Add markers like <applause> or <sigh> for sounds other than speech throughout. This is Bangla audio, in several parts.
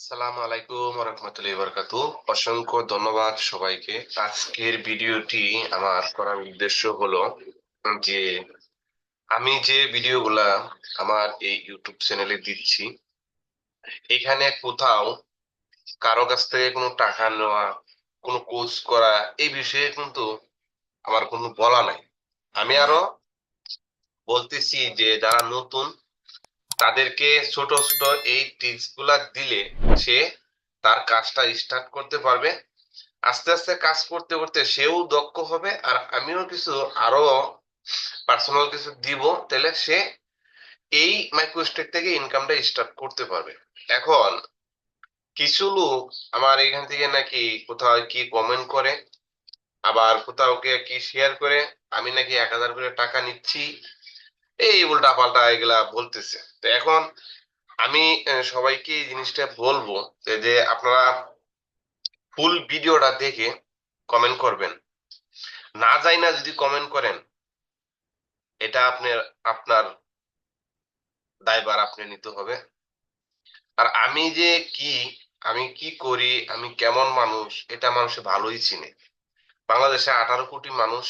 আসসালামু আলাইকুম রহমতুল্লাহি বরকাতু অসংখ্য ধন্যবাদ সবাইকে। আজকের ভিডিওটি আমার করার উদ্দেশ্য হলো যে আমি যে ভিডিওগুলা আমার এই ইউটিউব চ্যানেলে দিচ্ছি, এখানে কোথাও কারও কাছ থেকে কোনো টাকা নেওয়া, কোনো কোর্স করা, এই বিষয়ে কিন্তু আমার কোনো বলা নাই। আমি আরও বলতেছি যে যারা নতুন তাদেরকে ছোট ছোট এই টিপসগুলা দিলে সে তার কাজটা স্টার্ট করতে পারবে। আস্তে আস্তে কাজ করতে করতে সেও দক্ষ হবে আর আমিও কিছু আরও পার্সোনাল কিছু দিব, তাহলে সে এই মাইক্রোস্টেক থেকে ইনকামটা স্টার্ট করতে পারবে। এখন কিছু লোক আমার এখান থেকে নাকি কোথাও কি কমেন্ট করে, আবার কোথাও কি শেয়ার করে, আমি নাকি এক হাজার করে টাকা নিচ্ছি। এই উল্টা পাল্টা এগুলা বলতেছে। তো এখন আমি সবাইকে এই জিনিসটা বলব যে আপনারা ফুল ভিডিওটা দেখে কমেন্ট করবেন। না যাই না যদি কমেন্ট করেন, এটা আপনার আপনার দায়ভার আপনি নিতে হবে। আর আমি যে কি, আমি কি করি, আমি কেমন মানুষ, এটা মানুষ ভালোই চিনে। বাংলাদেশে আঠারো কোটি মানুষ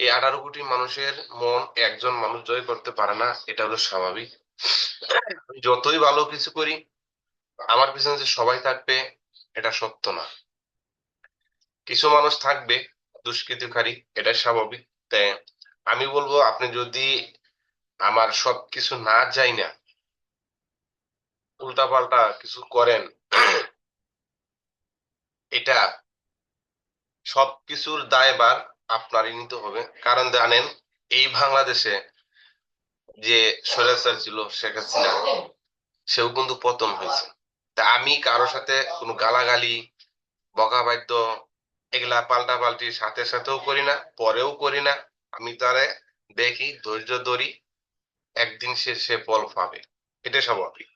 এই আঠারো কোটি মানুষের মন একজন মানুষ জয় করতে পারে না, এটা হলো স্বাভাবিক। যতই ভালো কিছু করি, আমার পিছনে যে সবাই থাকবে, এটা সত্য না। কিছু মানুষ থাকবে দুষ্কৃতিকারী এটা স্বাভাবিক। তাই আমি বলব, আপনি যদি আমার সবকিছু না যাই না, উল্টাপাল্টা কিছু করেন, এটা সবকিছুর দায়ভার আপনারই নিতে হবে। কারণ জানেন, এই বাংলাদেশে যে স্বৈরাচার ছিল, শেখ হাসিনা, সেও কিন্তু পতন হয়েছে। তা আমি কারোর সাথে কোনো গালাগালি, বকাবাদ্য এগুলা পাল্টা পাল্টি সাথে সাথেও করি না, পরেও করি না। আমি তারে দেখি, ধৈর্য ধরি, একদিন সে সে ফল পাবে। এটা স্বাভাবিক।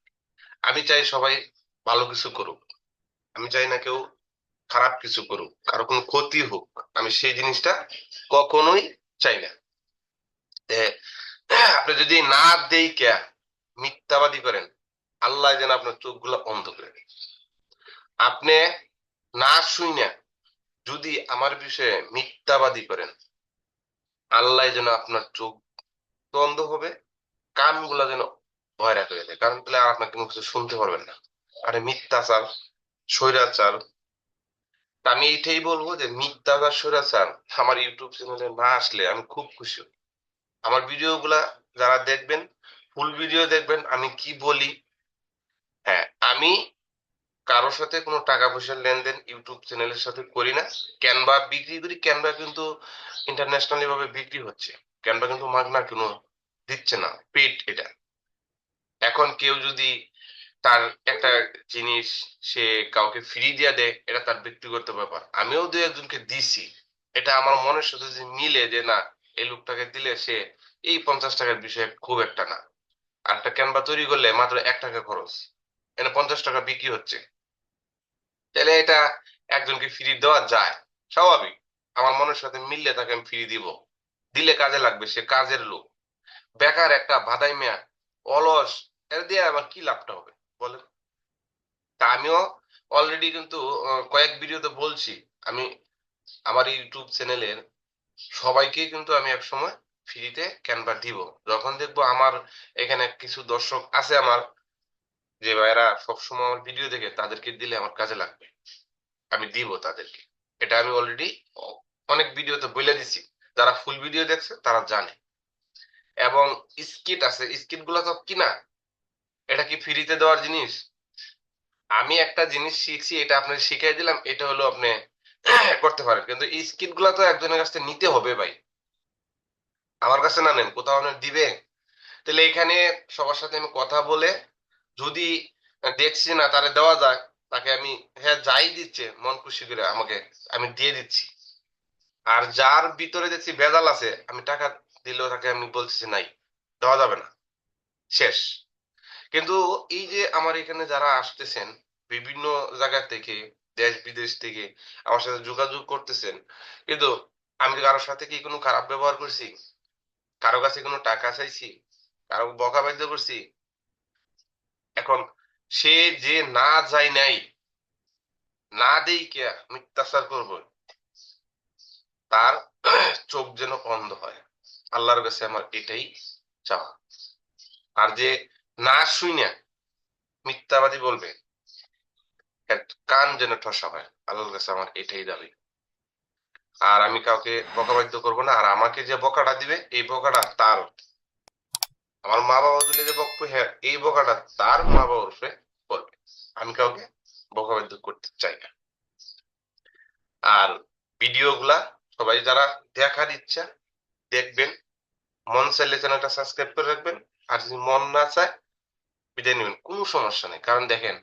আমি চাই সবাই ভালো কিছু করুক। আমি চাই না কেউ খারাপ কিছু করুক, কারও কোনো ক্ষতি হোক, আমি সেই জিনিসটা কখনোই চাই না। আপনি যদি না দেই কে মিথ্যাবাদী করেন, আল্লাহ যেন আপনার চোখগুলো বন্ধ করে দেয়। আপনি না শুই না যদি আমার বিষয়ে মিথ্যাবাদী করেন, আল্লাহ যেন আপনার চোখ বন্ধ হবে, কানগুলা যেন ভয়রা করে দেয়। কারণ তাহলে আর আপনার কোনো কিছু শুনতে পারবেন না। আরে মিথ্যাচার, স্বৈরাচার আমি এটাই বলব যে মিথ্যাচার স্বৈরাচার আমার ইউটিউব চ্যানেলে না আসলে আমি খুব খুশি। আমার ভিডিও গুলা যারা দেখবেন, ফুল ভিডিও দেখবেন, আমি কি বলি? হ্যাঁ আমি কারোর সাথে কোনো টাকা পয়সার লেনদেন ইউটিউব চ্যানেলের সাথে করি না। ক্যানভা বিক্রি করি, ক্যানভা কিন্তু ইন্টারন্যাশনালি ভাবে বিক্রি হচ্ছে। ক্যানভা কিন্তু মাগনা কোনো দিচ্ছে না, পেট এটা। এখন কেউ যদি তার একটা জিনিস সে কাউকে ফ্রি দিয়ে দেয়, এটা তার ব্যক্তিগত ব্যাপার। আমিও দু একজনকে দিছি। এটা আমার মনের সাথে যে মিলে যে না, এই লোকটাকে দিলে সে এই পঞ্চাশ টাকার বিষয়ে খুব একটা না। আর একটা ক্যানভা তৈরি করলে মাত্র এক টাকা খরচ। এখানে পঞ্চাশ টাকা বিক্রি হচ্ছে। তাহলে এটা একজনকে ফ্রি দেওয়া যায়। স্বাভাবিক। আমার মনের সাথে মিললে তাকে আমি ফ্রি দিব। দিলে কাজে লাগবে, সে কাজের লোক। বেকার একটা ভাদাই মেয়া, অলস, এর দিয়ে আমার কি লাভটা হবে? বলেন। তা আমিও অলরেডি কিন্তু কয়েক ভিডিওতে বলছি, আমি আমার ইউটিউব চ্যানেলের সবাইকে কিন্তু আমি এক সময় ফ্রিতে ক্যানভা দিব। যখন দেখব আমার এখানে কিছু দর্শক আছে আমার, যে ভাইরা সবসময় আমার ভিডিও দেখে, তাদেরকে দিলে আমার কাজে লাগবে। আমি দিব তাদেরকে। এটা আমি অলরেডি অনেক ভিডিওতে বলে দিছি। যারা ফুল ভিডিও দেখছে, তারা জানে। এবং স্কিট আছে স্কিটগুলো তো কিনা? এটা কি ফ্রিতে দেওয়ার জিনিস? আমি একটা জিনিস শিখছি, এটা আপনাকে শিখিয়ে দিলাম, এটা হলো আপনি <coughs> করতে পারেন। কিন্তু এই স্কিটগুলা তো একজনের কাছ থেকে নিতে হবে ভাই। আমার কাছে না নেন, কোথাও আপনার দিবে। তাহলে এখানে সবার সাথে আমি কথা বলে, যদি দেখছি না তারে দেওয়া যায়, তাকে আমি হ্যাঁ যাই দিচ্ছে, মন খুশি করে আমাকে, আমি দিয়ে দিচ্ছি। আর যার ভিতরে দেখছি ভেজাল আছে, আমি টাকা দিলেও তাকে আমি বলতেছি নাই, দেওয়া যাবে না। শেষ। কিন্তু এই যে আমার এখানে যারা আসতেছেন, বিভিন্ন জায়গা থেকে, দেশ বিদেশ থেকে আমার সাথে যোগাযোগ করতেছেন, কিন্তু আমি কারোর সাথে কি কোনো খারাপ ব্যবহার করছি? কারও কাছে কোনো টাকা চাইছি? কারও বকা বাধ্য করছি? এখন সে যে না যায় নাই, না দেই কে মিথ্যাচার করব? তার চোখ যেন অন্ধ হয়। আল্লাহর কাছে আমার এটাই চাওয়া। আর যে না শুই না মিথ্যাবাদী বলবে কান যেন ঠসা হয়। আল্লাহর কাছে আমার এটাই দাবি। আর আমি কাউকে বকাবাদ্য করব না, আর আমাকে যে বকাটা দিবে, এই বকাটা তার আমার মা বাবা দিলে যে বকবে হ্যাঁ এই বকাটা তার মা বাবা উঠবে করবে আমি কাউকে বকাবাদ্য করতে চাই না। আর ভিডিও গুলা সবাই যারা দেখার ইচ্ছা, দেখবেন। মন চাইলে চ্যানেলটা সাবস্ক্রাইব করে রাখবেন। আর যদি মন না চায় বিদায় নেবেন, কোনো সমস্যা নেই। কারণ দেখেন,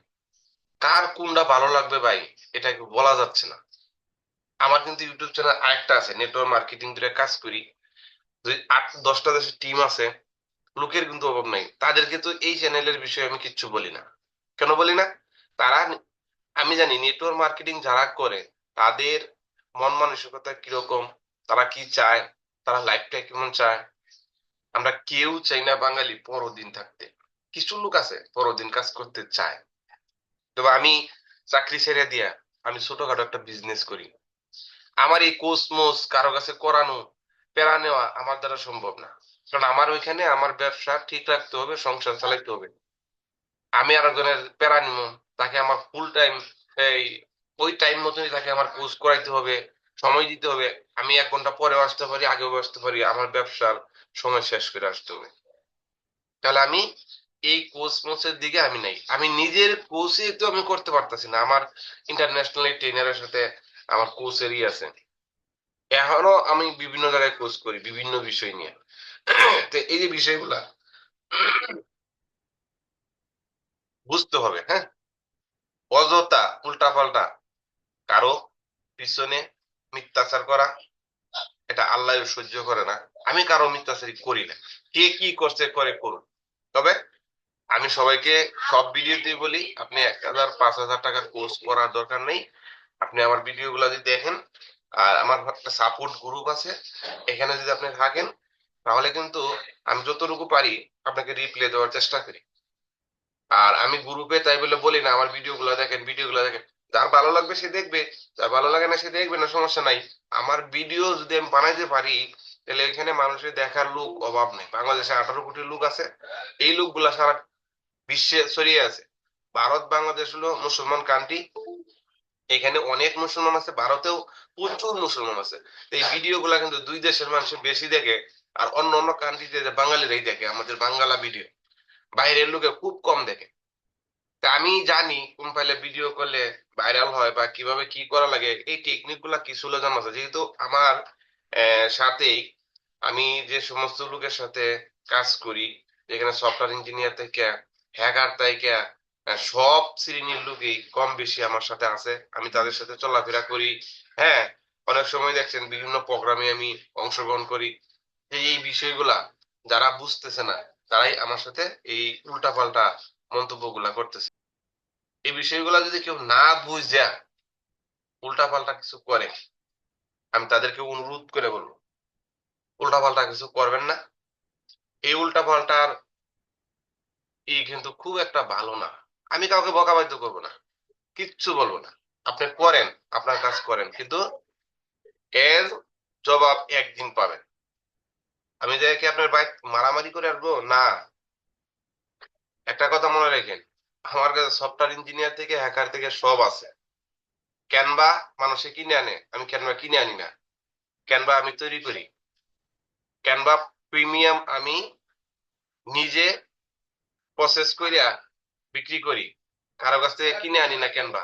কার কোনটা ভালো লাগবে ভাই এটা বলা যাচ্ছে না। আমার কিন্তু ইউটিউব চ্যানেল আরেকটা আছে নেটওয়ার্ক মার্কেটিং ধরে কাজ করি। আট, দশটা দেশের টিম আছে, লোকের কিন্তু অভাব নাই। তাদেরকে তো এই চ্যানেলের বিষয়ে আমি কিচ্ছু বলি না। কেন বলি না? তারা, আমি জানি নেটওয়ার্ক মার্কেটিং যারা করে, তাদের মন মানসিকতা কীরকম, তারা কি চায়, তারা লাইফটা কেমন চায়। আমরা কেউ চাই না বাঙালি পরদিন থাকতে। কিছু লোক আছে, পরদিন কাজ করতে চায়। তবে আমি চাকরি ছেড়ে দিয়া আমি ছোটখাটো একটা বিজনেস করি। আমার এই কোসমোস কারও কাছে করানো, পেরা নেওয়া আমার দ্বারা সম্ভব না। কারণ আমার ওইখানে আমার ব্যবসা ঠিক রাখতে হবে, সংসার চালাইতে হবে। আমি আরেকজনের পেরা নিব তাকে আমার ফুল টাইম এই, ওই টাইম মতনই তাকে আমার কোর্স করাইতে হবে, সময় দিতে হবে। আমি এক ঘণ্টা পরেও আসতে পারি, আগেও আসতে পারি, আমার ব্যবসার সময় শেষ করে আসতে হবে। তাহলে আমি এই কোচমোসের দিকে আমি নাই। আমি নিজের কোচে তো আমি করতে পারতেছি না। আমার ইন্টারন্যাশনাল ট্রেনারের সাথে আমার কোচেরই আছে। এখনও আমি বিভিন্ন জায়গায় কোচ করি, বিভিন্ন বিষয় নিয়ে। তো এই যে বিষয়গুলা, বুঝতে হবে হ্যাঁ? অযথা উল্টা পাল্টা কারও পিছনে মিথ্যাচার করা, এটা আল্লাহ সহ্য করে না। আমি কারও মিথ্যাচারি করি না। কে কি করছে করে করুন তবে আমি সবাইকে সব ভিডিওতে বলি, আপনি এক হাজার, পাঁচ হাজার টাকার কোর্স করার দরকার নেই। আপনি আমার ভিডিও গুলা যদি দেখেন, আর আমার একটা সাপোর্ট গ্রুপ আছে, এখানে যদি আপনি থাকেন, তাহলে কিন্তু আমি যতটুকু পারি আপনাকে রিপ্লে দেওয়ার চেষ্টা করি। আর আমি গ্রুপে তাই বলে বলি না, আমার ভিডিও গুলা দেখেন ভিডিও গুলা দেখেন। যার ভালো লাগবে সে দেখবে, যার ভালো লাগে না সে দেখবে না, সমস্যা নাই। আমার ভিডিও যদি আমি বানাইতে পারি, তাহলে এখানে মানুষের দেখার লোক অভাব নেই। বাংলাদেশে আঠারো কোটি লোক আছে, এই লোকগুলা সারা বিশ্বে ছড়িয়ে আছে। ভারত, বাংলাদেশ হলো মুসলমান কান্ট্রি এখানে অনেক মুসলমান আছে, ভারতেও প্রচুর মুসলমান আছে। এই ভিডিও গুলা কিন্তু দুই দেশের মানুষ বেশি দেখে আর অন্য অন্য কান্ট্রিতে বাঙালিরাই দেখে, আমাদের বাংলা ভিডিও বাইরের লোকে খুব কম দেখে। তা আমি জানি কোন ফাইলে ভিডিও করলে ভাইরাল হয় বা কীভাবে কি করা লাগে, এই টেকনিকগুলা কিছু জানা আছে যেহেতু আমার সাথেই আমি যে সমস্ত লোকের সাথে কাজ করি, যেখানে সফটওয়্যার ইঞ্জিনিয়ার থেকে থেকে আহ, সব শ্রেণির লোকই কম বেশি আমার সাথে আছে। আমি তাদের সাথে চলাফেরা করি। হ্যাঁ অনেক সময় দেখছেন বিভিন্ন প্রোগ্রামে আমি অংশগ্রহণ করি। এই বিষয়গুলা যারা বুঝতেছে না তারাই আমার সাথে এই উল্টাপাল্টা মন্তব্যগুলা করতেছে। এই বিষয়গুলা যদি কেউ না বুঝা উল্টাপাল্টা কিছু করে আমি তাদেরকে অনুরোধ করে বলব উল্টাপাল্টা কিছু করবেন না। এই উল্টাপাল্টার এই কিন্তু খুব একটা ভালো না। আমি কাউকে বকাবাদ্য করব না। কিচ্ছু বলব না। আপনি করেন, আপনার কাজ করেন, কিন্তু এর জবাব একদিন পাবেন। আমি যে কি আপনার বাইক মারামারি করে আসব? না। একটা কথা মনে রাখেন, আমার কাছে সফটওয়্যার ইঞ্জিনিয়ার থেকে, হ্যাকার থেকে সব আছে। ক্যানভা মানুষে কিনে আনে, আমি ক্যানভা কিনে আনি না। ক্যানভা আমি তৈরি করি। ক্যানভা প্রিমিয়াম আমি নিজে প্রসেস করিয়া বিক্রি করি। কারও কাছ থেকে কিনে আনি না ক্যানভা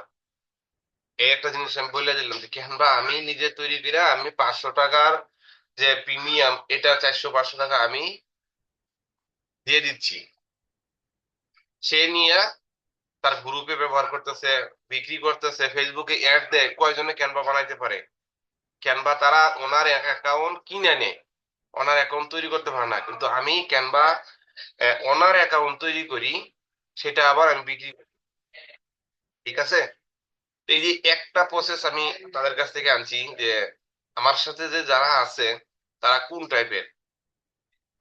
এই একটা জিনিস আমি বলে দিলাম যে ক্যানভা আমি নিজে তৈরি করিয়া আমি পাঁচশো টাকার যে প্রিমিয়াম, এটা চারশো পাঁচশো টাকা আমি দিয়ে দিচ্ছি। সে নিয়ে তার গ্রুপে ব্যবহার করতেছে, বিক্রি করতেছে ফেসবুকে অ্যাড দেয়, কয়জনে ক্যানভা বানাইতে পারে? ক্যানভা তারা ওনার অ্যাকাউন্ট কিনে নেয় ওনার অ্যাকাউন্ট তৈরি করতে পারে না। কিন্তু আমি ক্যানভা ওনার অ্যাকাউন্ট তৈরি করি, সেটা আবার আমি বিক্রি করি। ঠিক আছে? এই যে একটা প্রসেস আমি তাদের কাছ থেকে আনছি যে, আমার সাথে যে যারা আছে, তারা কোন টাইপের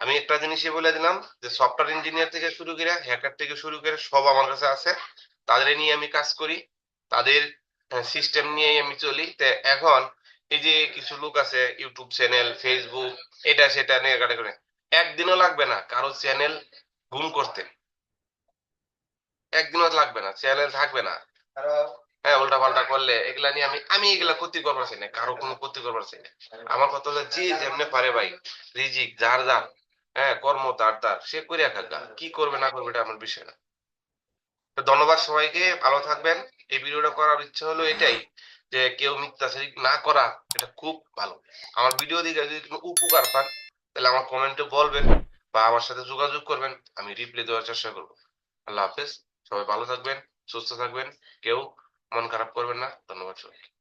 আমি একটা জিনিসই বলে দিলাম যে সফটওয়্যার ইঞ্জিনিয়ার থেকে শুরু করে হ্যাকার থেকে শুরু করে সব আমার কাছে আছে। তাদের নিয়ে আমি কাজ করি, তাদের সিস্টেম নিয়েই আমি চলি। তো এখন এই যে কিছু লোক আছে, ইউটিউব চ্যানেল ফেসবুক এটা সেটা নিয়ে করে একদিনও লাগবে না কারও চ্যানেল গুম করতে। একদিনও লাগবে না চ্যানেল থাকবে না। হ্যাঁ উল্টা পাল্টা করলে এগুলা নিয়ে আমি আমি এগুলা ক্ষতি করবার চাই না কারও কোনো ক্ষতি করবার চাই না। আমার কথা হলো যে যেমনে পারে ভাই রিজিক যার যার হ্যাঁ কর্ম তার তার সে করে খাকা কি করবে না করবে এটা আমার বিষয় না। ধন্যবাদ সবাইকে ভালো থাকবেন। এই ভিডিওটা করার ইচ্ছা হলো এটাই যে কেউ মিথ্যাচারী না করা এটা খুব ভালো। আমার ভিডিও দিকে যদি কোনো উপকার পান তাহলে আমার কমেন্টে বলবেন বা আমার সাথে যোগাযোগ করবেন, আমি রিপ্লাই দেওয়ার চেষ্টা করব। আল্লাহ হাফেজ, সবাই ভালো থাকবেন, সুস্থ থাকবেন, কেউ মন খারাপ করবেন না, ধন্যবাদ সবাই